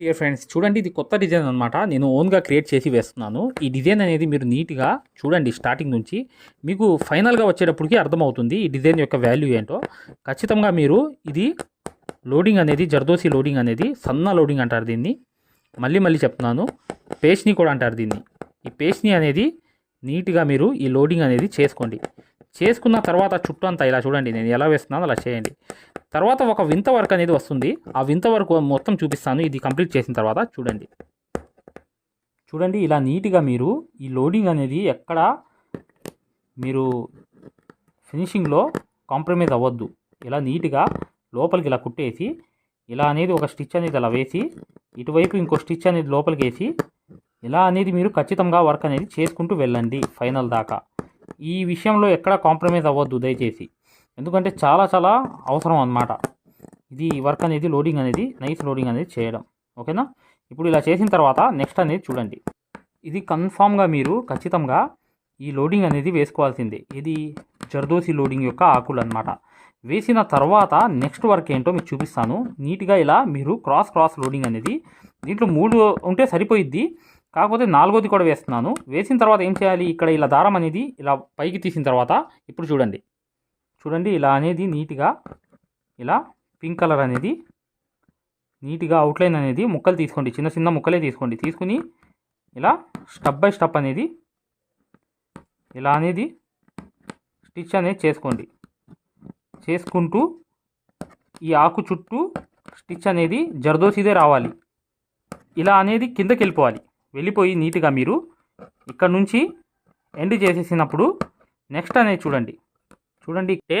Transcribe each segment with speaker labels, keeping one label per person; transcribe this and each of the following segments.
Speaker 1: Dear friends చూడండి ఇది కొత్త డిజైన్ అనమాట నేను ఓన్గా క్రియేట్ చేసి వేస్తున్నాను. ఈ డిజైన్ అనేది మీరు నీట్గా చూడండి స్టార్టింగ్ నుంచి. మీకు ఫైనల్గా వచ్చేటప్పటికి అర్థమవుతుంది ఈ డిజైన్ యొక్క వాల్యూ ఏంటో. ఖచ్చితంగా మీరు ఇది లోడింగ్ అనేది జర్దోసి లోడింగ్ అనేది సన్న లోడింగ్ అంటారు దీన్ని. మళ్ళీ మళ్ళీ చెప్తున్నాను. పేస్ట్ని కూడా అంటారు దీన్ని. ఈ పేస్ట్ని అనేది నీట్గా మీరు ఈ లోడింగ్ అనేది చేసుకోండి. చేసుకున్న తర్వాత చుట్టూ అంతా ఇలా చూడండి నేను ఎలా వేస్తున్నానో అలా చేయండి. తర్వాత ఒక వింత వర్క్ అనేది వస్తుంది. ఆ వింత వర్క్ మొత్తం చూపిస్తాను. ఇది కంప్లీట్ చేసిన తర్వాత చూడండి. చూడండి ఇలా నీట్గా మీరు ఈ లోడింగ్ అనేది ఎక్కడ మీరు ఫినిషింగ్లో కాంప్రమైజ్ అవ్వద్దు. ఇలా నీట్గా లోపలికి ఇలా కుట్టేసి ఇలా అనేది ఒక స్టిచ్ అనేది అలా వేసి ఇటువైపు ఇంకో స్టిచ్ అనేది లోపలికి వేసి ఇలా అనేది మీరు ఖచ్చితంగా వర్క్ అనేది చేసుకుంటూ వెళ్ళండి ఫైనల్ దాకా. ఈ విషయంలో ఎక్కడ కాంప్రమైజ్ అవ్వద్దు దయచేసి. ఎందుకంటే చాలా చాలా అవసరం అన్నమాట. ఇది వర్క్ అనేది లోడింగ్ అనేది నైస్ లోడింగ్ అనేది చేయడం. ఓకేనా? ఇప్పుడు ఇలా చేసిన తర్వాత నెక్స్ట్ అనేది చూడండి. ఇది కన్ఫామ్గా మీరు ఖచ్చితంగా ఈ లోడింగ్ అనేది వేసుకోవాల్సిందే. ఇది జర్దోసి లోడింగ్ యొక్క ఆకులు అనమాట వేసిన తర్వాత నెక్స్ట్ వర్క్ ఏంటో మీకు చూపిస్తాను. నీట్గా ఇలా మీరు క్రాస్ క్రాస్ లోడింగ్ అనేది దీంట్లో మూడు ఉంటే సరిపోయిద్ది. కాకపోతే నాలుగోది కూడా వేస్తున్నాను. వేసిన తర్వాత ఏం చేయాలి? ఇక్కడ ఇలా దారం అనేది ఇలా పైకి తీసిన తర్వాత ఇప్పుడు చూడండి. చూడండి ఇలా అనేది నీట్గా ఇలా పింక్ కలర్ అనేది నీట్గా అవుట్లైన్ అనేది ముక్కలు తీసుకోండి. చిన్న చిన్న ముక్కలే తీసుకోండి. తీసుకుని ఇలా స్టెప్ బై స్టెప్ అనేది ఇలా అనేది స్టిచ్ అనేది చేసుకోండి. చేసుకుంటూ ఈ ఆకు చుట్టూ స్టిచ్ అనేది జరదోసిదే రావాలి. ఇలా అనేది కిందకి వెళ్ళిపోవాలి. వెళ్ళిపోయి నీట్గా మీరు ఇక్కడ నుంచి ఎండ్ చేసేసినప్పుడు నెక్స్ట్ అనేది చూడండి. చూడండి అంటే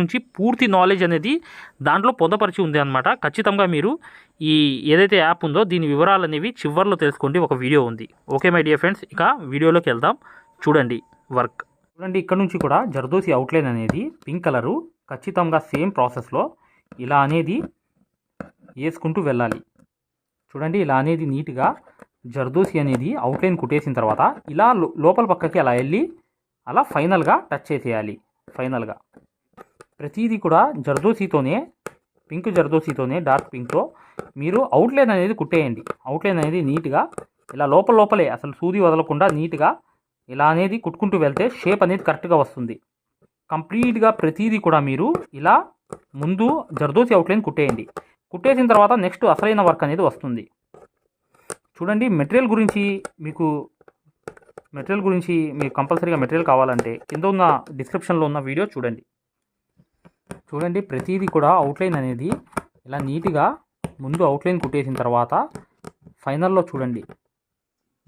Speaker 1: నుంచి పూర్తి నాలెడ్జ్ అనేది దాంట్లో పొందపరిచి ఉంది అనమాట ఖచ్చితంగా మీరు ఈ ఏదైతే యాప్ ఉందో దీని వివరాలు అనేవి చివర్లో తెలుసుకోండి. ఒక వీడియో ఉంది. ఓకే మై డియర్ ఫ్రెండ్స్ ఇక వీడియోలోకి వెళ్దాం. చూడండి వర్క్ చూడండి ఇక్కడ నుంచి కూడా జర్దోసి అవుట్లైన్ అనేది పింక్ కలరు ఖచ్చితంగా సేమ్ ప్రాసెస్లో ఇలా అనేది వేసుకుంటూ వెళ్ళాలి. చూడండి ఇలా అనేది నీట్గా జర్దోసి అనేది అవుట్లైన్ కుట్టేసిన తర్వాత ఇలా లోపల పక్కకి అలా వెళ్ళి అలా ఫైనల్గా టచ్ చేసేయాలి. ఫైనల్గా ప్రతిదీ కూడా జర్దోసీతోనే పింక్ జర్దోసీతోనే డార్క్ పింక్తో. మీరు అవుట్లైన్ అనేది కుట్టేయండి. అవుట్లైన్ అనేది నీట్గా ఇలా లోపల లోపలే అసలు సూది వదలకుండా నీట్గా ఇలా అనేది కుట్టుకుంటూ వెళ్తే షేప్ అనేది కరెక్ట్గా వస్తుంది. కంప్లీట్గా ప్రతిదీ కూడా మీరు ఇలా ముందు జర్దోసి అవుట్లైన్ కుట్టేయండి. కుట్టేసిన తర్వాత నెక్స్ట్ అసలైన వర్క్ అనేది వస్తుంది. చూడండి మెటీరియల్ గురించి మీకు మెటీరియల్ గురించి మీకు కంపల్సరీగా మెటీరియల్ కావాలంటే కింద ఉన్న డిస్క్రిప్షన్లో ఉన్న వీడియో చూడండి. చూడండి ప్రతిదీ కూడా అవుట్లైన్ అనేది ఇలా నీట్గా ముందు అవుట్లైన్ కుట్టేసిన తర్వాత ఫైనల్లో చూడండి.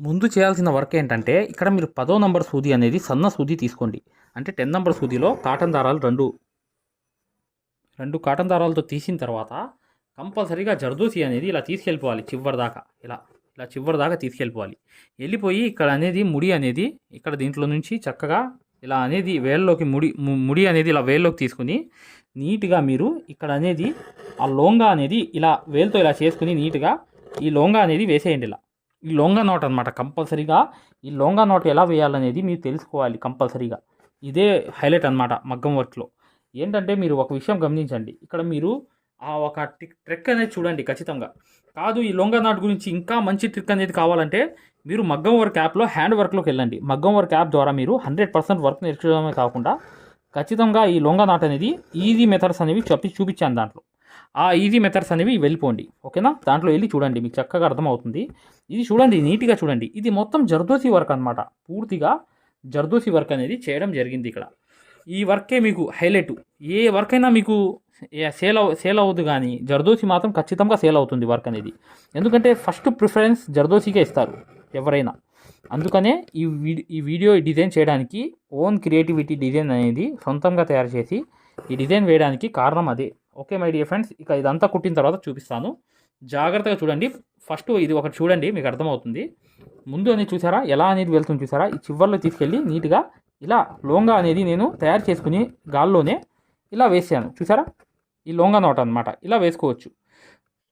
Speaker 1: ముందు చేయాల్సిన వర్క్ ఏంటంటే ఇక్కడ మీరు పదో నంబర్ సూది అనేది సన్న సూది తీసుకోండి. అంటే టెన్ నంబర్ సూదిలో కాటన్ దారాలు రెండు. రెండు కాటన్ దారాలతో తీసిన తర్వాత కంపల్సరీగా జర్దోసి అనేది ఇలా తీసుకెళ్ళిపోవాలి చివరి దాకా. ఇలా ఇలా చివరి దాకా తీసుకెళ్ళిపోవాలి. వెళ్ళిపోయి ఇక్కడ అనేది ముడి అనేది ఇక్కడ దీంట్లో నుంచి చక్కగా ఇలా అనేది వేళ్ళలోకి ముడి ము- ముడి అనేది ఇలా వేళ్ళలోకి తీసుకుని నీట్గా మీరు ఇక్కడ అనేది ఆ లోంగా అనేది ఇలా వేలుతో ఇలా చేసుకుని నీట్గా ఈ లోంగా అనేది వేసేయండి ఇలా. ఈ లోంగా నోట్ అనమాట కంపల్సరీగా. ఈ లోంగా నోట్ ఎలా వేయాలనేది మీరు తెలుసుకోవాలి కంపల్సరీగా. ఇదే హైలైట్ అనమాట మగ్గం వర్క్లో. ఏంటంటే మీరు ఒక విషయం గమనించండి. ఇక్కడ మీరు ఆ ఒక టిక్ ట్రెక్ అనేది చూడండి ఖచ్చితంగా. కాదు ఈ లొంగ నాట్ గురించి ఇంకా మంచి ట్రిక్ అనేది కావాలంటే మీరు మగ్గం వర్క్ యాప్లో హ్యాండ్ వర్క్లోకి వెళ్ళండి. మగ్గం వర్క్ యాప్ ద్వారా మీరు హండ్రెడ్ పర్సెంట్ వర్క్ నేర్చుకోవడమే కాకుండా ఖచ్చితంగా ఈ లొంగ నాట్ అనేది ఈజీ మెథడ్స్ అనేవి చెప్పి చూపించాను దాంట్లో. ఆ ఈజీ మెథడ్స్ అనేవి వెళ్ళిపోండి. ఓకేనా? దాంట్లో వెళ్ళి చూడండి మీకు చక్కగా అర్థమవుతుంది. ఇది చూడండి నీట్గా చూడండి. ఇది మొత్తం జర్దోసి వర్క్ అనమాట పూర్తిగా జర్దోసి వర్క్ అనేది చేయడం జరిగింది ఇక్కడ. ఈ వర్కే మీకు హైలైట్. ఏ వర్క్ అయినా మీకు సేల్ అవ సేల్ అవ్వదు కానీ జర్దోసి మాత్రం ఖచ్చితంగా సేల్ అవుతుంది వర్క్ అనేది. ఎందుకంటే ఫస్ట్ ప్రిఫరెన్స్ జర్దోసికే ఇస్తారు ఎవరైనా. అందుకనే ఈ ఈ వీడియో డిజైన్ చేయడానికి ఓన్ క్రియేటివిటీ డిజైన్ అనేది సొంతంగా తయారు చేసి ఈ డిజైన్ వేయడానికి కారణం అదే. ఓకే మై డియర్ ఫ్రెండ్స్ ఇక ఇదంతా కుట్టిన తర్వాత చూపిస్తాను. జాగ్రత్తగా చూడండి. ఫస్ట్ ఇది ఒకటి చూడండి మీకు అర్థమవుతుంది. ముందు అనేది చూసారా? ఎలా అనేది వెళ్తుంది చూసారా? ఈ చివర్లో తీసుకెళ్ళి నీట్గా ఇలా లోంగా అనేది నేను తయారు చేసుకుని గాల్లోనే ఇలా వేసాను. చూసారా? ఈ లోంగా నోట అనమాట ఇలా వేసుకోవచ్చు.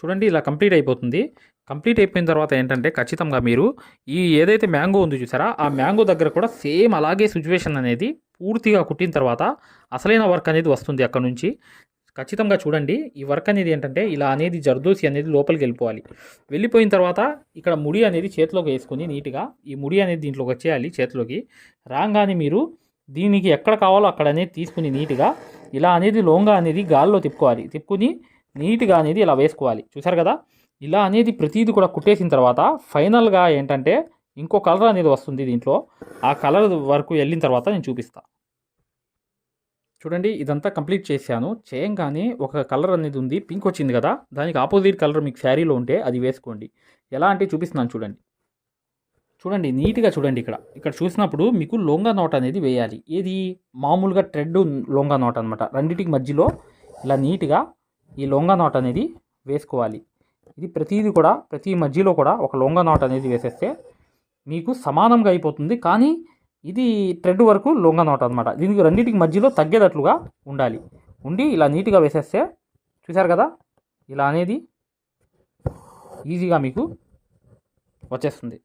Speaker 1: చూడండి ఇలా కంప్లీట్ అయిపోతుంది. కంప్లీట్ అయిపోయిన తర్వాత ఏంటంటే ఖచ్చితంగా మీరు ఈ ఏదైతే మ్యాంగో ఉందో చూసారా ఆ మ్యాంగో దగ్గర కూడా సేమ్ అలాగే సిచ్యువేషన్ అనేది పూర్తిగా కుట్టిన తర్వాత అసలైన వర్క్ అనేది వస్తుంది అక్కడ నుంచి. ఖచ్చితంగా చూడండి ఈ వర్క్ అనేది ఏంటంటే ఇలా అనేది జర్దోసి అనేది లోపలికి వెళ్ళిపోవాలి. వెళ్ళిపోయిన తర్వాత ఇక్కడ ముడి అనేది చేతిలోకి వేసుకొని నీట్గా ఈ ముడి అనేది దీంట్లోకి వచ్చేయాలి చేతిలోకి. రాగానే మీరు దీనికి ఎక్కడ కావాలో అక్కడ అనేది తీసుకుని నీట్గా ఇలా అనేది లోంగా అనేది గాల్లో తిప్పుకోవాలి. తిప్పుకుని నీట్గా అనేది ఇలా వేసుకోవాలి. చూసారు కదా? ఇలా అనేది ప్రతిదీ కూడా కుట్టేసిన తర్వాత ఫైనల్గా ఏంటంటే ఇంకో కలర్ అనేది వస్తుంది దీంట్లో. ఆ కలర్ వరకు వెళ్ళిన తర్వాత నేను చూపిస్తా. చూడండి ఇదంతా కంప్లీట్ చేశాను. చేయంగానే ఒక కలర్ అనేది ఉంది. పింక్ వచ్చింది కదా? దానికి ఆపోజిట్ కలర్ మీకు శారీలో ఉంటే అది వేసుకోండి. ఎలా అంటే చూపిస్తున్నాను చూడండి. చూడండి నీట్గా చూడండి ఇక్కడ. ఇక్కడ చూసినప్పుడు మీకు లొంగా నోట్ అనేది వేయాలి. ఏది? మామూలుగా ట్రెడ్ లొంగా నోట్ అనమాట రెండింటికి మధ్యలో ఇలా నీట్గా ఈ లొంగా నాట్ అనేది వేసుకోవాలి. ఇది ప్రతిదీ కూడా ప్రతి మధ్యలో కూడా ఒక లొంగా నాట్ అనేది వేసేస్తే మీకు సమానంగా అయిపోతుంది. కానీ ఇది థ్రెడ్ వరకు లొంగ నాట్ అనమాట దీనికి రెండింటికి మధ్యలో తగ్గేటట్లుగా ఉండాలి. ఉండి ఇలా నీట్గా వేసేస్తే చూశారు కదా? ఇలా అనేది ఈజీగా మీకు వచ్చేస్తుంది.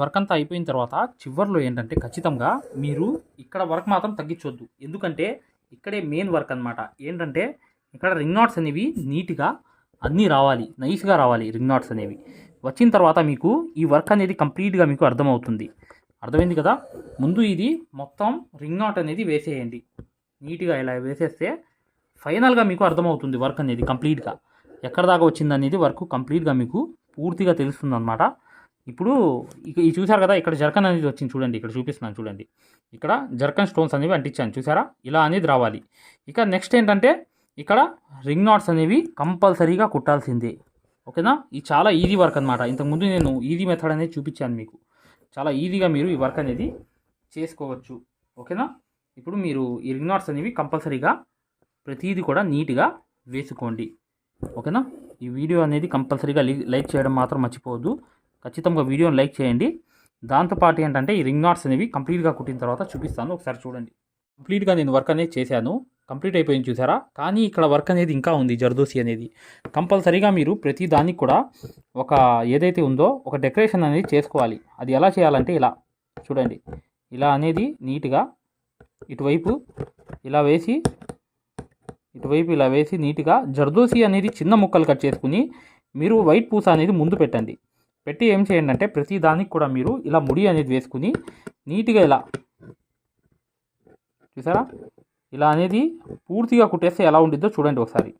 Speaker 1: వర్క్ అంతా అయిపోయిన తర్వాత చివర్లో ఏంటంటే ఖచ్చితంగా మీరు ఇక్కడ వర్క్ మాత్రం తగ్గించొద్దు. ఎందుకంటే ఇక్కడే మెయిన్ వర్క్ అనమాట ఏంటంటే ఇక్కడ రింగ్ నాట్స్ అనేవి నీట్గా అన్నీ రావాలి నైస్గా రావాలి రింగ్ నాట్స్ అనేవి. వచ్చిన తర్వాత మీకు ఈ వర్క్ అనేది కంప్లీట్గా మీకు అర్థమవుతుంది. అర్థమైంది కదా? ముందు ఇది మొత్తం రింగ్ నాట్ అనేది వేసేయండి. నీట్గా ఇలా వేసేస్తే ఫైనల్గా మీకు అర్థమవుతుంది వర్క్ అనేది కంప్లీట్గా ఎక్కడ దాకా వచ్చింది అనేది వర్క్ కంప్లీట్గా మీకు పూర్తిగా తెలుస్తుంది అనమాట ఇప్పుడు ఇక ఇది చూసారు కదా ఇక్కడ జర్కన్ అనేది వచ్చింది చూడండి ఇక్కడ చూపిస్తున్నాను చూడండి. ఇక్కడ జర్కన్ స్టోన్స్ అనేవి అంటించాను చూసారా ఇలా అనేది రావాలి. ఇక నెక్స్ట్ ఏంటంటే ఇక్కడ రింగ్ నాట్స్ అనేవి కంపల్సరీగా కుట్టాల్సిందే. ఓకేనా? ఇది చాలా ఈజీ వర్క్ అనమాట ఇంతకుముందు నేను ఈజీ మెథడ్ అనేది చూపించాను మీకు. చాలా ఈజీగా మీరు ఈ వర్క్ అనేది చేసుకోవచ్చు. ఓకేనా? ఇప్పుడు మీరు ఈ రింగ్ నాట్స్ అనేవి కంపల్సరీగా ప్రతిదీ కూడా నీట్గా వేసుకోండి. ఓకేనా? ఈ వీడియో అనేది కంపల్సరీగా లైక్ చేయడం మాత్రం మర్చిపోవద్దు. ఖచ్చితంగా వీడియోని లైక్ చేయండి. దాంతోపాటు ఏంటంటే ఈ రింగ్ నాట్స్ అనేవి కంప్లీట్గా కుట్టిన తర్వాత చూపిస్తాను. ఒకసారి చూడండి. కంప్లీట్గా నేను వర్క్ అనేది చేశాను. కంప్లీట్ అయిపోయింది చూసారా? కానీ ఇక్కడ వర్క్ అనేది ఇంకా ఉంది జర్దోసి అనేది. కంపల్సరీగా మీరు ప్రతి దానికి కూడా ఒక ఏదైతే ఉందో ఒక డెకరేషన్ అనేది చేసుకోవాలి. అది ఎలా చేయాలంటే ఇలా చూడండి. ఇలా అనేది నీట్గా ఇటువైపు ఇలా వేసి ఇటువైపు ఇలా వేసి నీట్గా జర్దోసి అనేది చిన్న ముక్కలు కట్ చేసుకుని మీరు వైట్ పూస అనేది ముందు పెట్టండి. పెట్టి ఏం చేయండి అంటే ప్రతి దానికి కూడా మీరు ఇలా ముడి అనేది వేసుకుని నీట్గా ఇలా చూసారా? ఇలా అనేది పూర్తిగా కుట్టేస్తే ఎలా ఉంటుందో చూడండి ఒకసారి.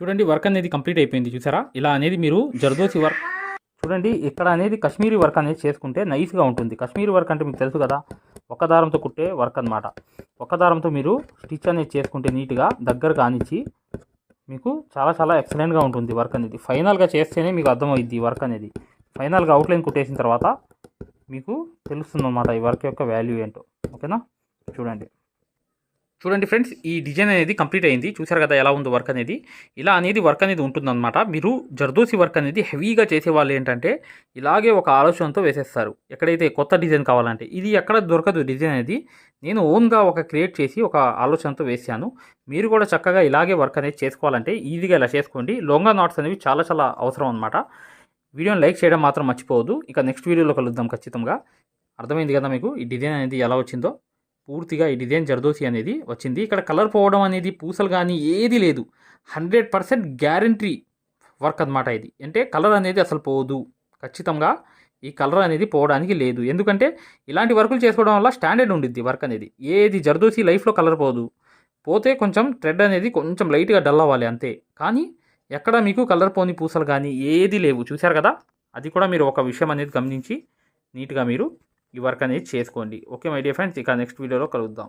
Speaker 1: చూడండి వర్క్ అనేది కంప్లీట్ అయిపోయింది చూసారా? ఇలా అనేది మీరు జర్దోసి వర్క్ చూడండి ఇక్కడ అనేది కాశ్మీరీ వర్క్ అనేది చేసుకుంటే నైస్గా ఉంటుంది. కాశ్మీరీ వర్క్ అంటే మీకు తెలుసు కదా ఒక దారంతో కుట్టే వర్క్ అనమాట ఒక దారంతో మీరు స్టిచ్ అనేది చేసుకుంటే నీట్గా దగ్గర కానిచ్చి మీకు చాలా చాలా ఎక్సలెంట్గా ఉంటుంది వర్క్ అనేది. ఫైనల్గా చేస్తేనే మీకు అర్థమైద్ది ఈ వర్క్ అనేది. ఫైనల్గా అవుట్లైన్ కుట్టేసిన తర్వాత మీకు తెలుస్తుంది అన్నమాట ఈ వర్క్ యొక్క వాల్యూ ఏంటో. ఓకేనా చూడండి. చూడండి ఫ్రెండ్స్ ఈ డిజైన్ అనేది కంప్లీట్ అయింది. చూసారు కదా ఎలా ఉందో వర్క్ అనేది. ఇలా అనేది వర్క్ అనేది ఉంటుందన్నమాట. మీరు జర్దోసి వర్క్ అనేది హెవీగా చేసే వాళ్ళు ఏంటంటే ఇలాగే ఒక ఆలోచనతో వేసేస్తారు. ఎక్కడైతే కొత్త డిజైన్ కావాలంటే. ఇది ఎక్కడ దొరకదు డిజైన్ అనేది. నేను ఓన్గా ఒక క్రియేట్ చేసి ఒక ఆలోచనతో వేసాను మీరు కూడా చక్కగా ఇలాగే వర్క్ అనేది చేసుకోవాలంటే ఈజీగా ఇలా చేసుకోండి. లొంగా నాట్స్ అనేవి చాలా చాలా అవసరం అనమాట వీడియోని లైక్ చేయడం మాత్రం మర్చిపోవద్దు. ఇక నెక్స్ట్ వీడియోలో కలుద్దాం ఖచ్చితంగా. అర్థమైంది కదా మీకు? ఈ డిజైన్ అనేది ఎలా వచ్చిందో? పూర్తిగా ఈ డిజైన్ జర్దోసి అనేది వచ్చింది. ఇక్కడ కలర్ పోవడం అనేది పూసలు కానీ ఏది లేదు. హండ్రెడ్ పర్సెంట్ గ్యారంటీ వర్క్ అనమాట ఇది. అంటే కలర్ అనేది అసలు పోదు. ఖచ్చితంగా ఈ కలర్ అనేది పోవడానికి లేదు. ఎందుకంటే ఇలాంటి వర్కులు చేసుకోవడం వల్ల స్టాండర్డ్ ఉండిద్ది వర్క్ అనేది. ఏది జర్దోసి లైఫ్లో కలర్ పోదు. పోతే కొంచెం థ్రెడ్ అనేది కొంచెం లైట్గా డల్ అవ్వాలి అంతే. కానీ ఎక్కడ మీకు కలర్ పోని పూసలు కానీ ఏది లేవు. చూశారు కదా? అది కూడా మీరు ఒక విషయం అనేది గమనించి నీట్గా మీరు ఈ వర్క్ అనేది చేసుకోండి. ఓకే మై డియర్ ఫ్రెండ్స్ ఇక నెక్స్ట్ వీడియోలో కలుద్దాం.